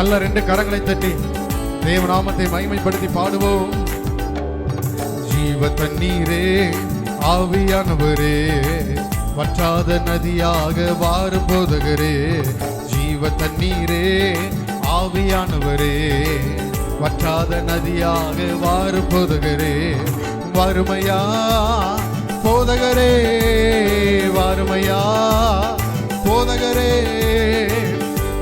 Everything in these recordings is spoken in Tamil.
நல்ல ரெண்டு கரங்களை தட்டி தேவநாமத்தை மகிமைப்படுத்தி பாடுவோம். ஜீவ தண்ணீரே ஆவியானவரே வற்றாத நதியாக வாரும் போதகரே ஜீவ தண்ணீரே ஆவியானவரே வற்றாத நதியாக வாரும் போதகரே வறுமையா போதகரே வறுமையா போதகரே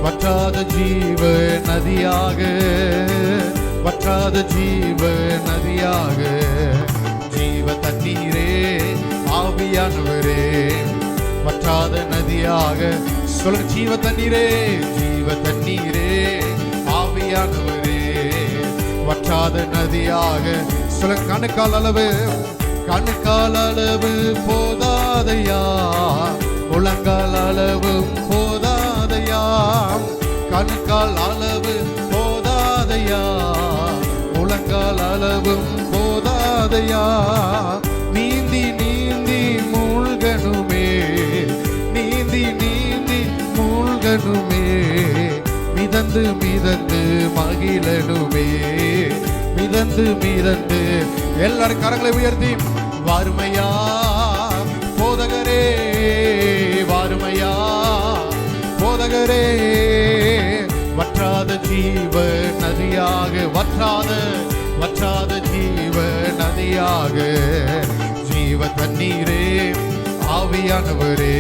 வற்றாத ஜீவ நதியாக வற்றாத ஜீவ நதியாக. ஜீவ தண்ணீரே ஆவியானவரே வற்றாத நதியாக. சொல்ல ஜீவ தண்ணீரே ஜீவ தண்ணீரே ஆவியானவரே. வற்றாத நதியாக. சொல்ல கணுக்கால் அளவு கணுக்கால் அளவு போதாதையா? உலங்கால் அளவு மகிழனுமே மிதந்து மிதந்து மகிழனுமே மிதந்து மிதந்து எல்லாரும் கரங்களை உயர்த்தி வறுமையா போதகரே வாருமையா போதகரே. வற்றாத ஜீவ நதியாக வற்றாத வற்றாத ஜீவ நதியாக ஜீவ தண்ணீரே ஆவியானவரே.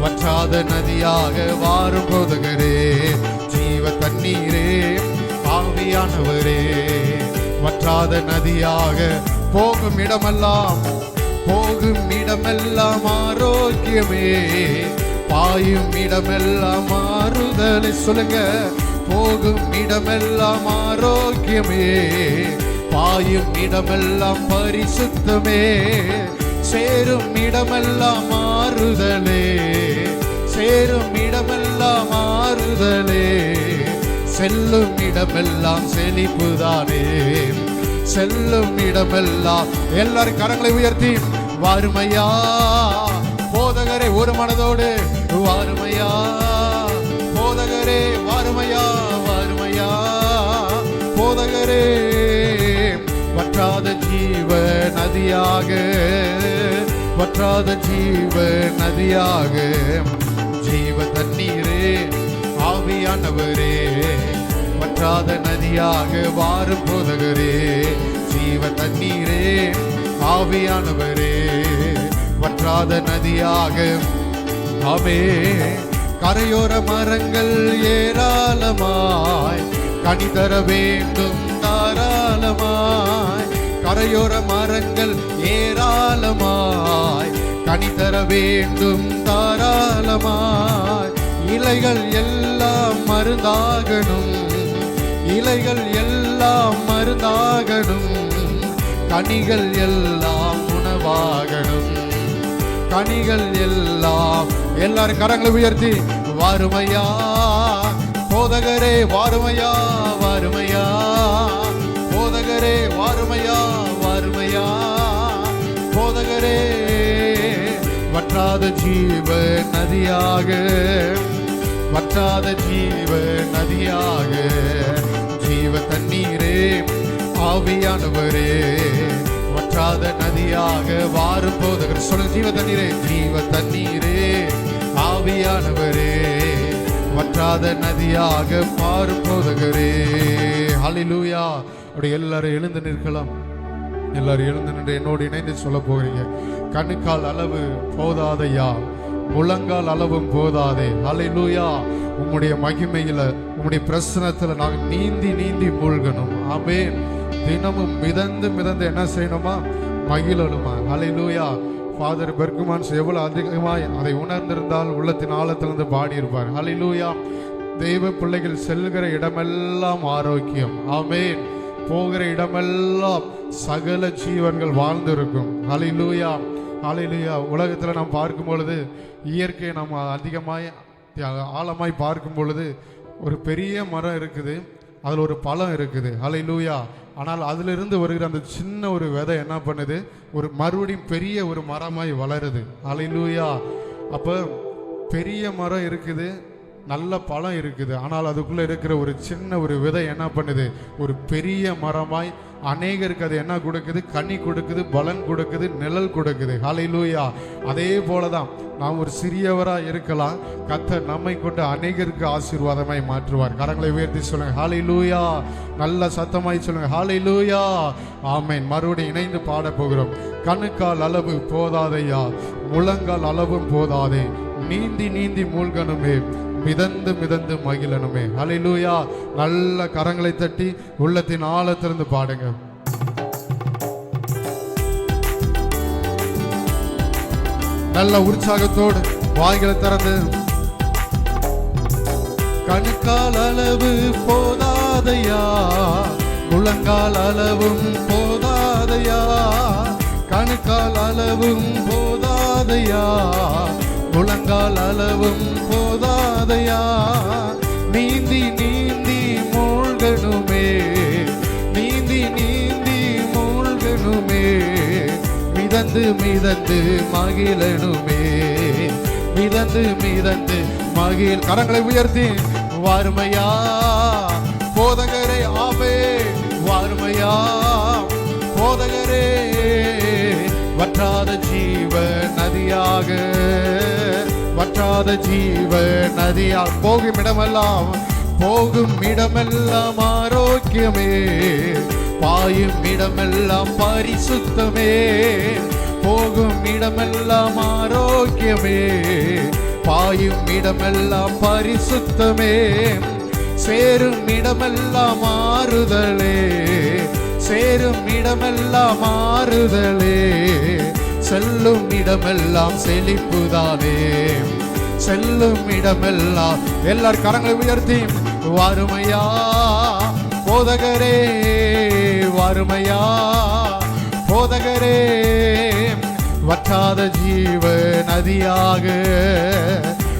வற்றாத நதியாக வாரும் போதகரே ஜீவ தண்ணீரே ஆவியானவரே. வற்றாத நதியாக போகும் இடமெல்லாம் போகும் இடமெல்லாம் ஆரோக்கியமே. பாயும் இடமெல்லாம் மாறுதலை சொல்லுங்க. போகும் இடமெல்லாம் ஆரோக்கியமே. பாயும் இடமெல்லாம் பரிசுத்தமே. சேரும் இடமெல்லாம் மாறுதலே. சேரும் இடமெல்லாம் மாறுதலே செல்லும் இடமெல்லாம் செழிப்புதானே. செல்லும் இடமெல்லாம் எல்லாரும் கரங்களை உயர்த்தி வாருமையா போதகரே ஒரு மனதோடு வாருமையா போதகரே வாருமையா வாருமையா போதகரே வற்றாத ஜீவ நதியாக வற்றாத ஜீவ நதியாக ஜீவ தண்ணீரே ஆவியானவரே. வற்றாத நதியாக வாரும் போதகரே. ஜீவ தண்ணீரே ஆவியானவரே. வற்றாத நதியாக ஆமே. கரையோர மரங்கள் ஏராளமாய் கனி தர வேண்டும் தாராளமாய். கரையோர மரங்கள் ஏராளமாய் கனி தர வேண்டும் தாராளமாய். இலைகள் எல்லாம் மருந்தாகணும். இலைகள் எல்லாம் மருந்தாகணும். கனிகள் எல்லாம் உணவாகணும். கனிகள் எல்லாம் எல்லாரும் கரங்களை உயர்த்தி வாருமையா போதகரே வாருமையா வாருமையா. வற்றாத ஜீவ நதியாக வற்றாத ஜீவ நதியாக. ஜீவ தண்ணீரே ஆவியானவரே வற்றாத நதியாக வாரும் போதகர் சொல்லுங்க ஜீவ தண்ணீரே. ஜீவ தண்ணீரே ஆவியானவரே வற்றாத நதியாக மாறும் போதகரே ஹலிலூயா அப்படி எல்லாரும் எழுந்து நிற்கலாம். எல்லாரும் எழுந்து நின்று என்னோடு இணைந்து சொல்ல போகிறீங்க. கணுக்கால் அளவு போதாதையா? முழங்கால் அளவும் போதாதே. ஹalleluya. உம்முடைய மகிமையில உம்முடைய பிரசனத்துல நாங்கள் நீந்தி நீந்தி மூழ்கணும். ஆமென். தினமும் மிதந்து மிதந்து என்ன செய்யணுமா? மகிழணுமா? லூயா ஃபாதர் பெர்குமான்ஸ் எவ்வளவு அதிகமாய் அதை உணர்ந்திருந்தால் உள்ளத்தின் ஆழத்திலிருந்து பாடியிருப்பார். ஹalleluya. தெய்வ பிள்ளைகள் செல்கிற இடமெல்லாம் ஆரோக்கியம். ஆமேன். போகிற இடமெல்லாம் சகல ஜீவன்கள் வாழ்ந்திருக்கும். அலையிலூயா அலையிலூயா உலகத்தில் நாம் பார்க்கும் பொழுது இயற்கையை நம்ம அதிகமாய் ஆழமாய் பார்க்கும் பொழுது ஒரு பெரிய மரம் இருக்குது. அதில் ஒரு பழம் இருக்குது. ஹalleluya ஆனால் அதிலிருந்து வருகிற அந்த சின்ன ஒரு விதை என்ன பண்ணுது? ஒரு மறுபடியும் பெரிய ஒரு மரமாய் வளருது. ஹalleluya அப்போ பெரிய மரம் இருக்குது. நல்ல பழம் இருக்குது. ஆனால் அதுக்குள்ள இருக்கிற ஒரு சின்ன ஒரு விதை என்ன பண்ணுது? ஒரு பெரிய மரமாய் அநேகருக்கு அது என்ன கொடுக்குது? கனி கொடுக்குது பலன் கொடுக்குது நிழல் கொடுக்குது. ஹalleluya. அதே போல தான் நாம் ஒரு சிறியவராக இருக்கலாம். கத்த நம்மை கொண்டு அநேகருக்கு ஆசீர்வாதமாய் மாற்றுவார். கரங்களை உயர்த்தி சொல்லுங்க. லூயா நல்ல சத்தமாய் சொல்லுங்க. லூயா ஆமை மறுபடியும் இணைந்து பாட போகிறோம். கணுக்கால் அளவு போதாதையா? முழங்கால் அளவும் போதாதே. நீந்தி நீந்தி மூழ்கணுமே. மிதந்து மிதந்து மகிழணுமே. அலையிலூயா நல்ல கரங்களை தட்டி உள்ளத்தின் ஆழத்திலிருந்து பாடுங்க. நல்ல உற்சாகத்தோடு வாய்களை திறந்து. கணுக்கால் அளவு போதாதையா? முழங்கால் அளவும் போதாதையா? கணுக்கால் அளவும் போதாதையா? முழங்கால் அளவும் போதாதையா? நீந்தி நீந்தி மூழ்கணுமே. நீந்தி நீந்தி மூழ்கணுமே. மிதந்து மிதந்து மகிழனுமே மிதந்து மிதந்து மகிழ் கரங்களை உயர்த்தி வாருமையா போதகரே ஆவே வாருமையா போதகரே. வற்றாத ஜீவ நதியாக இல்லாத ஜீவ நதியால் போகும் இடமெல்லாம் போகும் இடமெல்லாம் ஆரோக்கியமே. பாயும் இடமெல்லாம் பரிசுத்தமே. போகும் இடமெல்லாம் ஆரோக்கியமே. பாயும் இடமெல்லாம் பரிசுத்தமே. சேரும் இடமெல்லாம் மாறுதலே சேரும் இடமெல்லாம் மாறுதலே செல்லும் இடமெல்லாம் செழிப்புதானே. செல்லும் இடமெல்லாம். எல்லார் கரங்களை உயர்த்தி வாருமையா போதகரே வாருமையா போதகரே வற்றாத ஜீவ நதியாக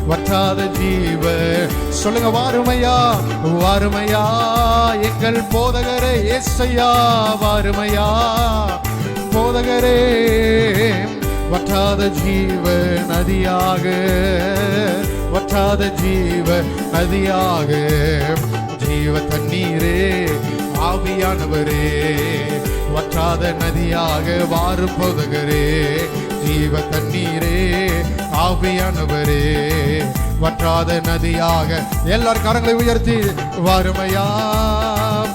வற்றாத ஜீவ சொல்லுங்க வாருமையா வாருமையா எங்கள் போதகரே ஏசையா வாருமையா போதகரே வற்றாத ஜீவ நதியாக வற்றாத ஜீவ நதியாக. ஜீவ தண்ணீரே ஆவியானவரே வற்றாத நதியாக வாரும் போதகரே. ஜீவ தண்ணீரே ஆவியானவரே வற்றாத நதியாக. எல்லார் கரங்களை உயர்த்தி வறுமையா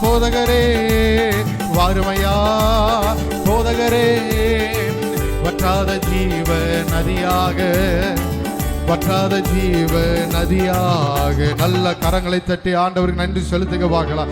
போதகரே வாருமையா போதகரே. வற்றாத ஜீவ நதியாக வற்றாத ஜீவ நதியாக. நல்ல கரங்களை தட்டி ஆண்டவருக்கு நன்றி செலுத்துக பார்க்கலாம்.